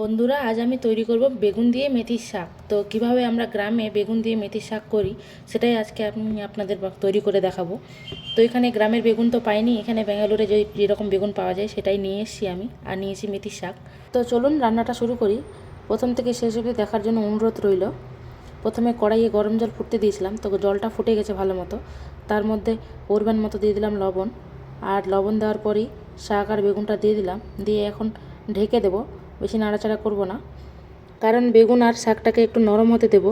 বন্ধুরা, আজ আমি তৈরি করব বেগুন দিয়ে মেথির শাক। তো কীভাবে আমরা গ্রামে বেগুন দিয়ে মেথির শাক করি, সেটাই আজকে আমি আপনাদের তৈরি করে দেখাবো। তো এখানে গ্রামের বেগুন তো পাইনি, এখানে ব্যাঙ্গালোরে যে যেরকম বেগুন পাওয়া যায়, সেটাই নিয়ে এসেছি আমি আর নিয়েছি মেথির শাক। তো চলুন রান্নাটা শুরু করি। প্রথম থেকে শেষ অবধি দেখার জন্য অনুরোধ রইল। প্রথমে কড়াইয়ে গরম জল ফুটতে দিয়েছিলাম, তো জলটা ফুটে গেছে ভালো মতো। তার মধ্যে পরিমাণ মতো দিয়ে দিলাম লবণ। আর লবণ দেওয়ার পরই শাক আর বেগুনটা দিয়ে দিলাম, দিয়ে এখন ঢেকে দেবো। বেশি নাড়াচাড়া করব না। কারণ বেগুন আর শাকটাকে একটু নরম হতে দেবো।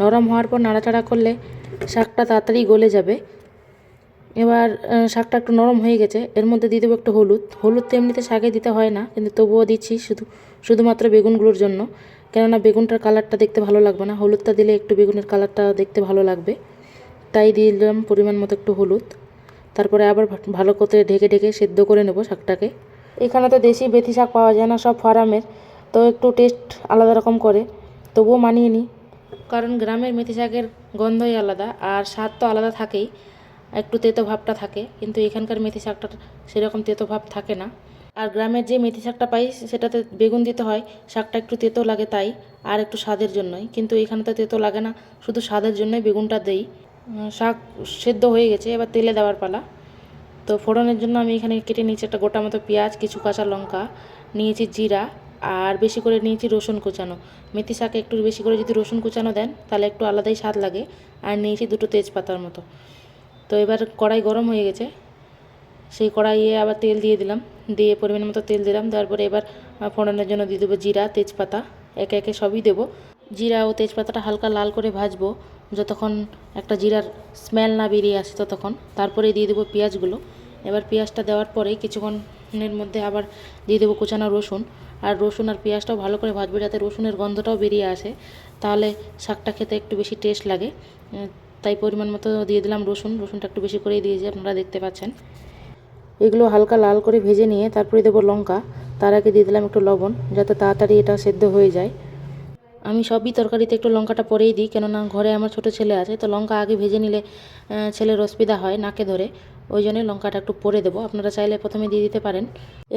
নরম হওয়ার পর নাড়াচাড়া করলে শাকটা তাড়াতাড়ি গলে যাবে। এবার শাকটা একটু নরম হয়ে গেছে। এর মধ্যে দিয়ে দেবো একটু হলুদ। হলুদ তো এমনিতে শাকে দিতে হয় না, কিন্তু তবুও দিচ্ছি শুধু, শুধুমাত্র বেগুনগুলোর জন্য। কেননা বেগুনটার কালারটা দেখতে ভালো লাগবে না। হলুদটা দিলে একটু বেগুনের কালারটা দেখতে ভালো লাগবে। তাই দিয়ে দিলাম পরিমাণ মতো একটু হলুদ। তারপরে আবার ভালো করে ঢেকে ঢেকে সেদ্ধ করে নেব শাকটাকে। এখানে তো দেশি বেথি শাক পাওয়া যায় না, সব ফার্মের। তো একটু টেস্ট আলাদা রকম করে, তবুও মানিয়ে নিই কারণ গ্রামের মেথি শাকের গন্ধই আলাদা, আর স্বাদ তো আলাদা থাকেই। একটু তেতো ভাবটা থাকে, কিন্তু এখানকার মেথি শাকটা সেরকম তেতো ভাব থাকে না। আর গ্রামের যে মেথি শাকটা পাই, সেটাতে বেগুন দিতে হয়, শাকটা একটু তেতো লাগে তাই, আর একটু স্বাদের জন্যই। কিন্তু এখানে তো তেতো লাগে না, শুধু স্বাদের জন্যই বেগুনটা দেই। শাক সেদ্ধ হয়ে গেছে, এবার তেলে দেওয়ার পালা। তো ফোড়নের জন্য আমি এখানে কেটে নিয়েছি একটা গোটা মতো পেঁয়াজ, কিছু কাঁচা লঙ্কা, নিয়েছি জিরা, আর বেশি করে নিয়েছি রসুন কুচানো। মেথি শাকে একটু বেশি করে যদি রসুন কুচানো দেন, তাহলে একটু আলাদাই স্বাদ লাগে। আর নিয়েছি দুটো তেজপাতার মতো। তো এবার কড়াই গরম হয়ে গেছে। সেই কড়াইয়ে আবার তেল দিয়ে দিলাম। দিয়ে পরিমাণ মতো তেল দিলাম। দেওয়ার পরে এবার ফোড়নের জন্য দিয়ে দেবো জিরা, তেজপাতা। একে একে সবই দেবো। জিরা ও তেজপাতাটা হালকা লাল করে ভাজবো। যতক্ষণ একটা জিরার স্মেল না বেরিয়ে আসে ততক্ষণ। তারপরে দিয়ে দেবো পেঁয়াজগুলো। এবার পেঁয়াজটা দেওয়ার পরে কিছুক্ষণের মধ্যে আবার দিয়ে দেবো কুচানো রসুন। আর রসুন আর পেঁয়াজটাও ভালো করে ভাজবো যাতে রসুনের গন্ধটাও বেরিয়ে আসে। তাহলে শাকটা খেতে একটু বেশি টেস্ট লাগে। তাই পরিমাণ মতো দিয়ে দিলাম রসুন। রসুনটা একটু বেশি করেই দিয়েছি, আপনারা দেখতে পাচ্ছেন। এগুলো হালকা লাল করে ভেজে নিয়ে তারপরে দেবো লঙ্কা। তার আগে দিয়ে দিলাম একটু লবণ, যাতে তাড়াতাড়ি এটা সেদ্ধ হয়ে যায়। আমি সবই তরকারিতে একটু লঙ্কাটা পরেই দিই, কেননা ঘরে আমার ছোট ছেলে আছে, তো লঙ্কা আগে ভেজে নিলে ছেলের অসুবিধা হয় নাকে ধরে। ওই জন্যই লঙ্কাটা একটু পরে দেবো। আপনারা চাইলে প্রথমে দিয়ে দিতে পারেন।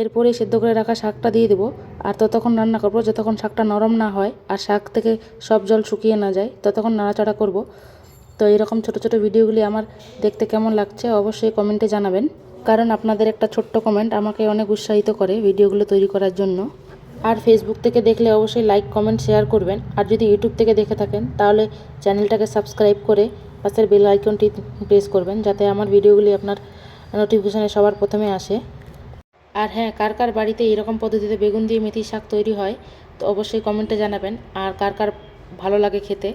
এরপরে সেদ্ধ করে রাখা শাকটা দিয়ে দেবো। আর ততক্ষণ রান্না করব। যতক্ষণ শাকটা নরম না হয় আর শাক থেকে সব জল শুকিয়ে না যায়, ততক্ষণ নাড়াচাড়া করব। তো এরকম ছোট ছোট ভিডিওগুলি আমার দেখতে কেমন লাগছে অবশ্যই কমেন্টে জানাবেন। কারণ আপনাদের একটা ছোট্ট কমেন্ট আমাকে অনেক উৎসাহিত করে ভিডিওগুলো তৈরি করার জন্য। আর ফেসবুক থেকে দেখলে অবশ্যই লাইক, কমেন্ট, শেয়ার করবেন। আর যদি ইউটিউব থেকে দেখে থাকেন, তাহলে চ্যানেলটাকে সাবস্ক্রাইব করে পাশের বেল আইকনটি প্রেস করবেন যাতে আমার ভিডিওগুলি আপনার নোটিফিকেশানে সবার প্রথমে আসে। আর হ্যাঁ কার কার বাড়িতে এরকম পদ্ধতিতে বেগুন দিয়ে মেথির শাক তৈরি হয়, তো অবশ্যই কমেন্টে জানাবেন। আর কার কার ভালো লাগে খেতে,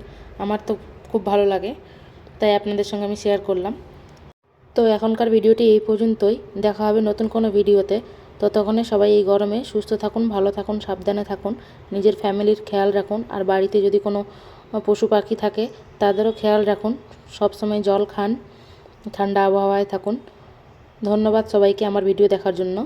আমার তো খুব ভালো লাগে, তাই আপনাদের সঙ্গে আমি শেয়ার করলাম। তো এখনকার ভিডিওটি এই পর্যন্তই। দেখা হবে নতুন কোনো ভিডিওতে। ততক্ষণে সবাই এই গরমে সুস্থ থাকুন, ভালো থাকুন, সাবধানে থাকুন, নিজের ফ্যামিলির খেয়াল রাখুন। আর বাড়িতে যদি কোনো পশু পাখি থাকে, তাদেরও খেয়াল রাখুন। সবসময় জল খান, ঠান্ডা আবহাওয়ায় থাকুন। ধন্যবাদ সবাইকে আমার ভিডিও দেখার জন্য।